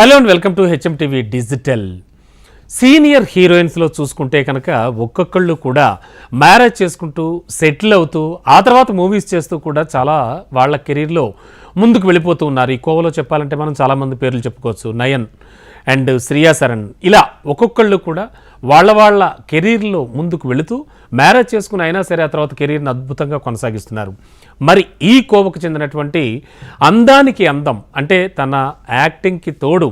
Hello and welcome to HMTV Digital. Senior హీరోయిన్స్లో చూసుకుంటే కనుక ఒక్కొక్కళ్ళు కూడా మ్యారేజ్ చేసుకుంటూ సెటిల్ అవుతూ ఆ తర్వాత మూవీస్ చేస్తూ కూడా చాలా వాళ్ళ కెరీర్లో ముందుకు వెళ్ళిపోతూ ఉన్నారు. ఈ కోవలో చెప్పాలంటే మనం చాలామంది పేర్లు చెప్పుకోవచ్చు. నయన్ అండ్ శ్రియా శరణ్. ఇలా ఒక్కొక్కళ్ళు కూడా వాళ్ళ వాళ్ళ కెరీర్లో ముందుకు వెళుతూ మ్యారేజ్ చేసుకుని అయినా సరే ఆ తర్వాత కెరీర్ని అద్భుతంగా కొనసాగిస్తున్నారు. మరి ఈ కోవకు చెందినటువంటి అందానికి అందం అంటే తన యాక్టింగ్కి తోడు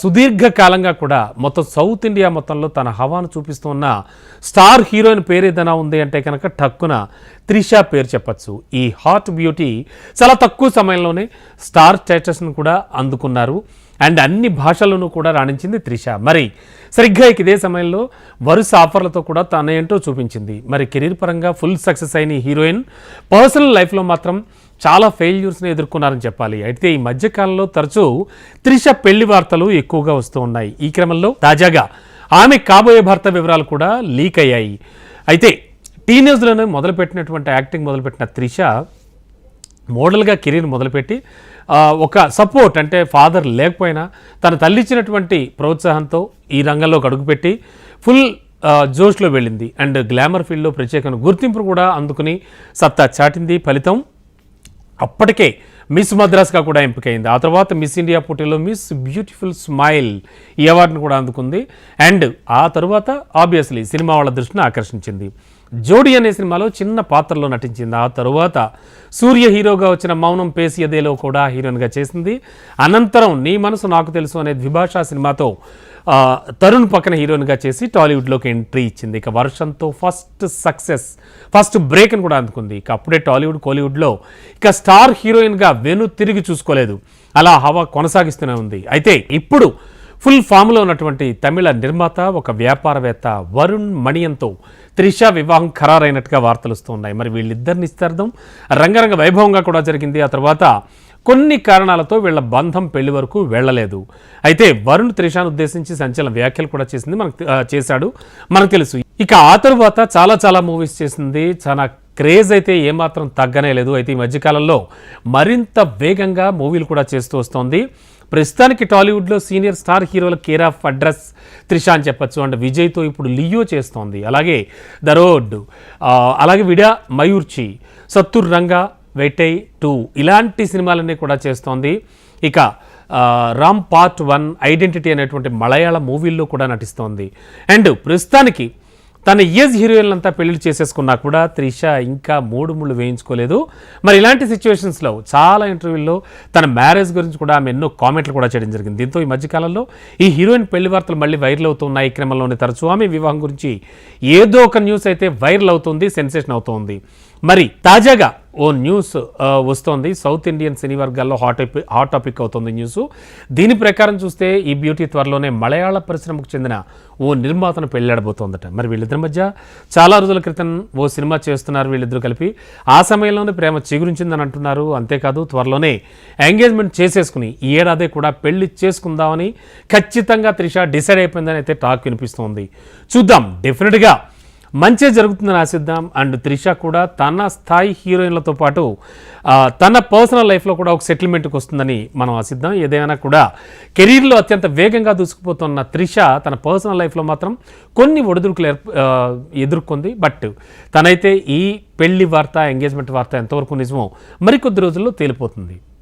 సుదీర్ఘకాలంగా కూడా మొత్తం సౌత్ ఇండియా మొత్తంలో తన హవాను చూపిస్తూ ఉన్న స్టార్ హీరోయిన్ పేరు ఏదైనా ఉంది అంటే కనుక టక్కున త్రిషా పేరు చెప్పచ్చు. ఈ హాట్ బ్యూటీ చాలా తక్కువ సమయంలోనే స్టార్ స్టేటస్ను కూడా అందుకున్నారు. అండ్ అన్ని భాషల్లోనూ కూడా రాణించింది త్రిష. మరి సరిగ్గా ఇదే సమయంలో వరుస ఆఫర్లతో కూడా తన ఏంటో చూపించింది. మరి కెరీర్ పరంగా ఫుల్ సక్సెస్ అయిన హీరోయిన్ పర్సనల్ లైఫ్లో మాత్రం చాలా ఫెయిల్యూర్స్ని ఎదుర్కొన్నారని చెప్పాలి. అయితే ఈ మధ్యకాలంలో తరచూ త్రిష పెళ్ళి వార్తలు ఎక్కువగా వస్తూ ఉన్నాయి. ఈ క్రమంలో తాజాగా ఆమె కాబోయే భర్త వివరాలు కూడా లీక్ అయ్యాయి. అయితే టీనేజ్లోనే మొదలుపెట్టినటువంటి యాక్టింగ్ మొదలుపెట్టిన త్రిష మోడల్గా కెరీర్ మొదలుపెట్టి ఒక సపోర్ట్ అంటే ఫాదర్ లేకపోయినా తన తల్లి ఇచ్చినటువంటి ప్రోత్సాహంతో ఈ రంగంలోకి అడుగుపెట్టి ఫుల్ జోష్లో వెళ్ళింది. అండ్ గ్లామర్ ఫీల్డ్లో ప్రత్యేకమైన గుర్తింపు కూడా అందుకుని సత్తా చాటింది. ఫలితం అప్పటికే మిస్ మద్రాస్గా కూడా ఎంపికైంది. ఆ తర్వాత మిస్ ఇండియా పోటీలో మిస్ బ్యూటిఫుల్ స్మైల్ ఈ అవార్డును కూడా అందుకుంది. అండ్ ఆ తర్వాత ఆబ్వియస్లీ సినిమా వాళ్ళ దృష్టిని ఆకర్షించింది. జోడి అనే సినిమాలో చిన్న పాత్రలో నటించింది. ఆ తరువాత సూర్య హీరోగా వచ్చిన మౌనం పేసియదేలో కూడా హీరోయిన్గా చేసింది. అనంతరం నీ మనసు నాకు తెలుసు అనే ద్విభాషా సినిమాతో తరుణ్ పక్కన హీరోయిన్గా చేసి టాలీవుడ్లోకి ఎంట్రీ ఇచ్చింది. ఇక వర్షంతో ఫస్ట్ సక్సెస్ ఫస్ట్ బ్రేక్ని కూడా అందుకుంది. ఇక అప్పుడే టాలీవుడ్ కోలీవుడ్లో ఇక స్టార్ హీరోయిన్గా వెను తిరిగి చూసుకోలేదు. అలా హవా కొనసాగిస్తూనే ఉంది. అయితే ఇప్పుడు ఫుల్ ఫామ్లో ఉన్నటువంటి తమిళ నిర్మాత ఒక వ్యాపారవేత్త వరుణ్ మణియంతో త్రిష వివాహం ఖరారైనట్టుగా వార్తలు వస్తూ ఉన్నాయి మరి వీళ్ళిద్దరిని ఇస్తార్థం రంగరంగ వైభవంగా కూడా జరిగింది. ఆ తర్వాత కొన్ని కారణాలతో వీళ్ళ బంధం పెళ్ళి వరకు వెళ్ళలేదు. అయితే వరుణ్ త్రిషాను ఉద్దేశించి సంచలన వ్యాఖ్యలు కూడా చేసింది మనకు చేశాడు. మనకు తెలుసు. ఇక ఆ తరువాత చాలా చాలా మూవీస్ చేసింది. చాలా క్రేజ్ అయితే ఏమాత్రం తగ్గనే లేదు. అయితే ఈ మధ్యకాలంలో మరింత వేగంగా మూవీలు కూడా చేస్తూ వస్తోంది. ప్రస్తుతానికి టాలీవుడ్లో సీనియర్ స్టార్ హీరోల కేర్ ఆఫ్ అడ్రస్ త్రిష అని చెప్పచ్చు. అండ్ విజయ్తో ఇప్పుడు లియో చేస్తోంది. అలాగే ద రోడ్ అలాగే విడా మయూర్చి సత్తుర్ రంగా వెటై టూ ఇలాంటి సినిమాలన్నీ కూడా చేస్తోంది. ఇక రామ్ పార్ట్ వన్ ఐడెంటిటీ అనేటువంటి మలయాళ మూవీల్లో కూడా నటిస్తోంది. అండ్ ప్రస్తుతానికి తన ఏజ్ హీరోయిన్లంతా పెళ్ళి చేసేసుకున్నా కూడా త్రిష ఇంకా మూడు ముళ్ళు వేయించుకోలేదు. మరి ఇలాంటి సిచ్యువేషన్స్లో చాలా ఇంటర్వ్యూల్లో తన మ్యారేజ్ గురించి కూడా ఆమె ఎన్నో కామెంట్లు కూడా చేయడం జరిగింది. దీంతో ఈ మధ్యకాలంలో ఈ హీరోయిన్ పెళ్ళి వార్తలు మళ్ళీ వైరల్ అవుతున్నాయి ఈ క్రమంలోనే తరచూ. ఆమె వివాహం గురించి ఏదో ఒక న్యూస్ అయితే వైరల్ అవుతుంది సెన్సేషన్ అవుతోంది. మరి తాజాగా ఓ న్యూస్ వస్తోంది. సౌత్ ఇండియన్ సినీ వర్గాల్లో హాట్ టాపిక్ హాట్ టాపిక్ అవుతుంది న్యూస్. దీని ప్రకారం చూస్తే ఈ బ్యూటీ త్వరలోనే మలయాళ పరిశ్రమకు చెందిన ఓ నిర్మాతను పెళ్ళాడబోతోందట మరి వీళ్ళిద్దరి మధ్య చాలా రోజుల క్రితం ఓ సినిమా చేస్తున్నారు వీళ్ళిద్దరు కలిపి. ఆ సమయంలోనే ప్రేమ చిగురించిందని అంటున్నారు. అంతేకాదు త్వరలోనే ఎంగేజ్మెంట్ చేసేసుకుని ఈ ఏడాది కూడా పెళ్ళి చేసుకుందామని ఖచ్చితంగా త్రిష డిసైడ్ అయిపోయిందని అయితే టాక్ వినిపిస్తోంది. చూద్దాం. డెఫినెట్గా మంచి జరుగుతుందని ఆశిద్దాం. అండ్ త్రిష కూడా తన స్థాయి హీరోయిన్లతో పాటు తన పర్సనల్ లైఫ్లో కూడా ఒక సెటిల్మెంట్కి వస్తుందని మనం ఆశిద్దాం. ఏదైనా కూడా కెరీర్లో అత్యంత వేగంగా దూసుకుపోతున్న త్రిష తన పర్సనల్ లైఫ్లో మాత్రం కొన్ని ఒడిదుడుకులు ఏర్ప ఎదుర్కొంది. బట్ తనైతే ఈ పెళ్ళి వార్త ఎంగేజ్మెంట్ వార్త ఎంతవరకు నిజమో మరికొద్ది రోజుల్లో తేలిపోతుంది.